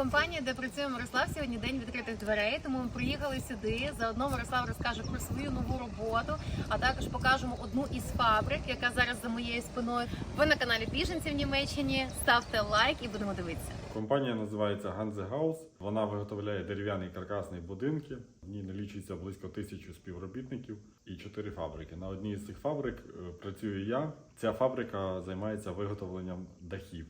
компанії, де працює Мирослав, сьогодні день відкритих дверей. Тому ми приїхали сюди. Заодно Мирослав розкаже про свою нову роботу, а також покажемо одну із фабрик, яка зараз за моєю спиною. Ви на каналі Біженці в Німеччині. Ставте лайк і будемо дивитися. Компанія називається Hanze House. Вона виготовляє дерев'яні каркасні будинки. В ній налічується близько тисячі співробітників і чотири фабрики. На одній з цих фабрик е, працюю я. Ця фабрика займається виготовленням дахів.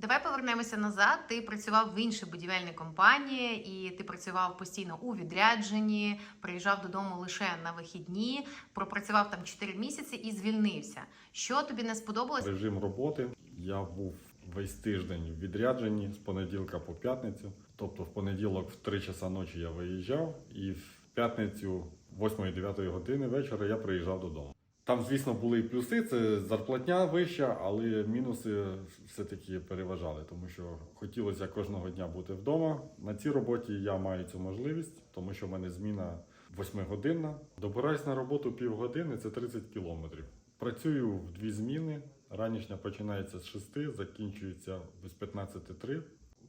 Давай повернемося назад. Ти працював в іншій будівельній компанії, і ти працював постійно у відрядженні, приїжджав додому лише на вихідні, пропрацював там 4 місяці і звільнився. Що тобі не сподобалось? Режим роботи. Я був весь тиждень в відрядженні з понеділка по п'ятницю. Тобто в понеділок в 3 часа ночі я виїжджав, і в п'ятницю 8-9 години вечора я приїжджав додому. Там, звісно, були і плюси, це зарплатня вища, але мінуси все-таки переважали, тому що хотілося кожного дня бути вдома. На цій роботі я маю цю можливість, тому що в мене зміна 8-годинна. Добираюсь на роботу півгодини, це 30 кілометрів. Працюю в дві зміни. Ранішня починається з 6, закінчується без 15.3.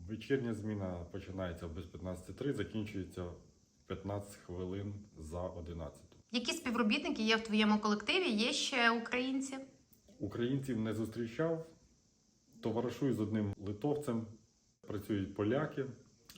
Вечірня зміна починається без 15.3, закінчується 15 хвилин за 11. Які співробітники є в твоєму колективі? Є ще українці? Українців не зустрічав. Товаришую з одним литовцем, працюють поляки,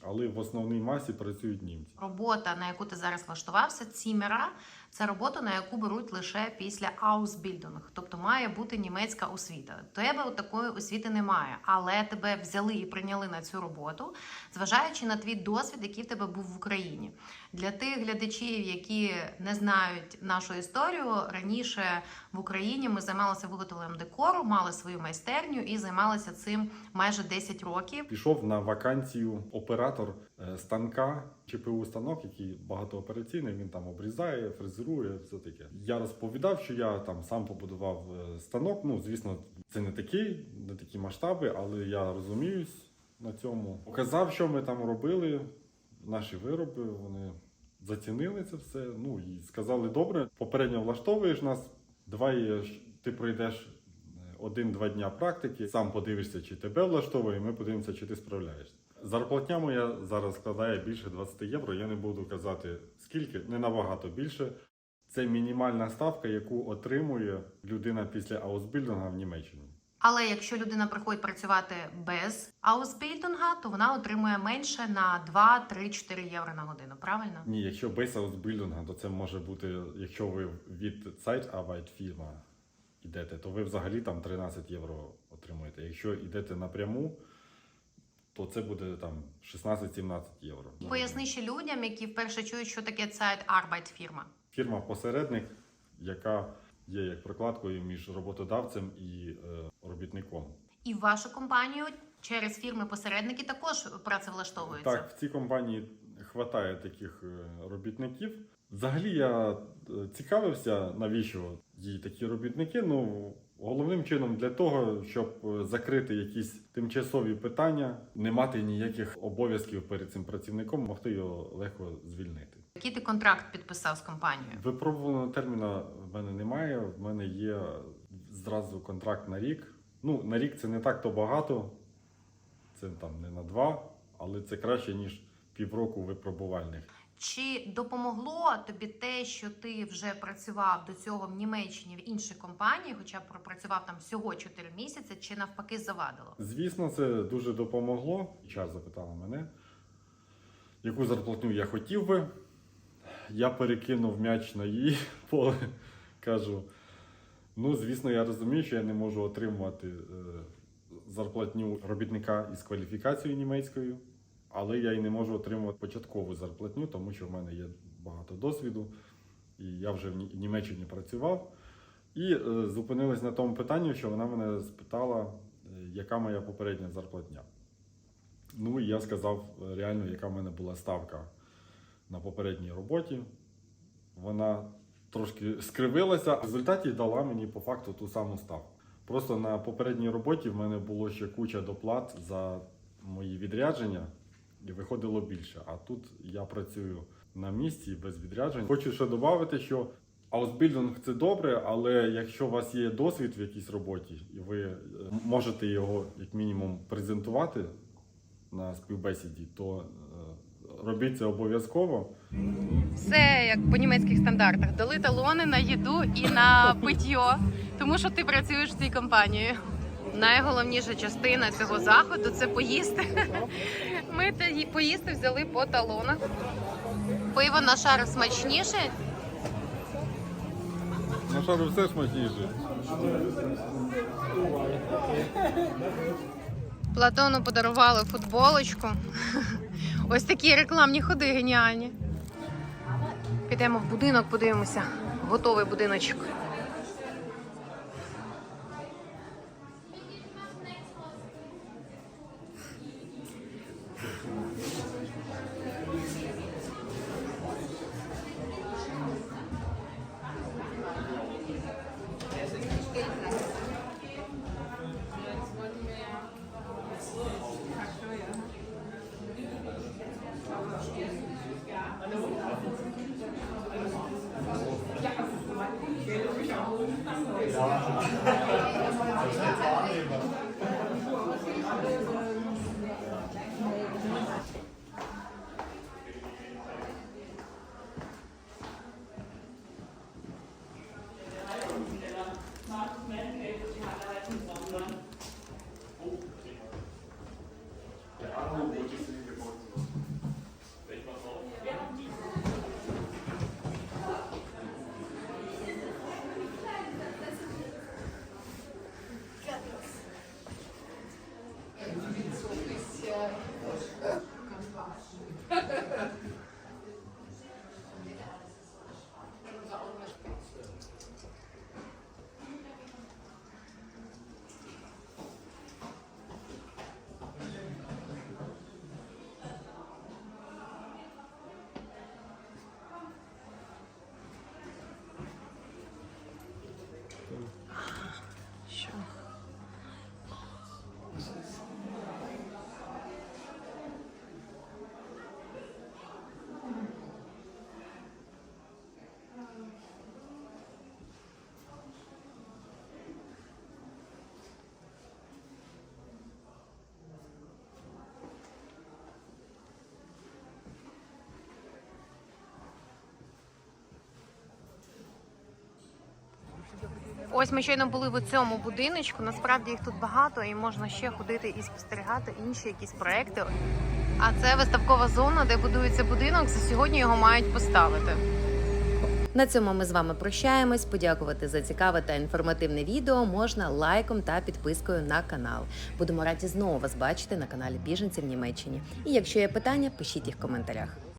але в основній масі працюють німці. Робота, на яку ти зараз влаштувався, цімера, це робота, на яку беруть лише після Ausbildung, тобто має бути німецька освіта. Тебе такої освіти немає, але тебе взяли і прийняли на цю роботу, зважаючи на твій досвід, який в тебе був в Україні. Для тих глядачів, які не знають нашу історію, раніше в Україні ми займалися виготовленням декору, мали свою майстерню і займалися цим майже 10 років. Пішов на вакансію оператор е, станка, ЧПУ станок, який багатоопераційний, він там обрізає, фрезерує, все таке. Я розповідав, що я там сам побудував е, станок. Ну, звісно, це не такий, не такі масштаби, але я розуміюсь на цьому. Показав, що ми там робили, наші вироби, вони зацінили це все. Ну і сказали, добре, попередньо влаштовуєш нас, давай е, ти пройдеш один-два дня практики, сам подивишся, чи тебе влаштовує, і ми подивимося, чи ти справляєшся. Зарплатня моя зараз складає більше 20 євро. Я не буду казати скільки, не набагато більше. Це мінімальна ставка, яку отримує людина після аусбільдинга в Німеччині. Але якщо людина приходить працювати без аусбільдинга, то вона отримує менше на 2, 3, 4 євро на годину. Правильно? Ні, якщо без аусбільдинга, то це може бути, якщо ви від Zeitarbeit фірма йдете, то ви взагалі там 13 євро отримуєте. Якщо йдете напряму, то це буде там 16-17 євро. Поясни ще людям, які вперше чують, що таке Zeitarbeit фірма. Фірма-посередник, яка є як прокладкою між роботодавцем і е, робітником. І вашу компанію через фірми-посередники також працевлаштовуються. Так, в цій компанії хватає таких е, робітників. Взагалі я е, цікавився, навіщо їй такі робітники. Ну головним чином для того, щоб е, закрити якісь тимчасові питання, не мати ніяких обов'язків перед цим працівником, могти його легко звільнити. Який ти контракт підписав з компанією? Випробуваного терміна в мене немає. В мене є зразу контракт на рік. Ну, на рік це не так то багато, це там не на два, але це краще, ніж півроку випробувальних. Чи допомогло тобі те, що ти вже працював до цього в Німеччині в іншій компанії, хоча пропрацював там всього 4 місяці, чи навпаки завадило? Звісно, це дуже допомогло. Час запитала мене, яку зарплатню я хотів би. Я перекинув м'яч на її поле. Кажу: ну, звісно, я розумію, що я не можу отримувати е, зарплатню робітника із кваліфікацією німецькою, але я й не можу отримувати початкову зарплатню, тому що в мене є багато досвіду, і я вже в Німеччині працював. І е, зупинилась на тому питанні, що вона мене спитала, е, яка моя попередня зарплатня. Ну і я сказав е, реально, яка в мене була ставка на попередній роботі. Вона трошки скривилася. В результаті дала мені по факту ту саму ставку. Просто на попередній роботі в мене було ще куча доплат за мої відрядження, і виходило більше. А тут я працюю на місці без відряджень. Хочу ще додати, що аусбільдинг це добре, але якщо у вас є досвід в якійсь роботі, і ви е, можете його як мінімум презентувати на співбесіді, то е, робіть це обов'язково. Все як по німецьких стандартах. Дали талони на їду і на питьо, тому що ти працюєш в цій компанії. Найголовніша частина цього заходу це поїсти. Ми поїсти взяли по талонах. Пиво на шар смачніше. На шару все смачніше. Платону подарували футболочку. Ось такі рекламні ходи геніальні. Підемо в будинок, подивимося. Готовий будиночок. Obrigado. Ось ми щойно були в цьому будиночку. Насправді їх тут багато і можна ще ходити і спостерігати інші якісь проекти. А це виставкова зона, де будується будинок. За сьогодні його мають поставити. На цьому ми з вами прощаємось. Подякувати за цікаве та інформативне відео можна лайком та підпискою на канал. Будемо раді знову вас бачити на каналі Біженці в Німеччині. І якщо є питання, пишіть їх в коментарях.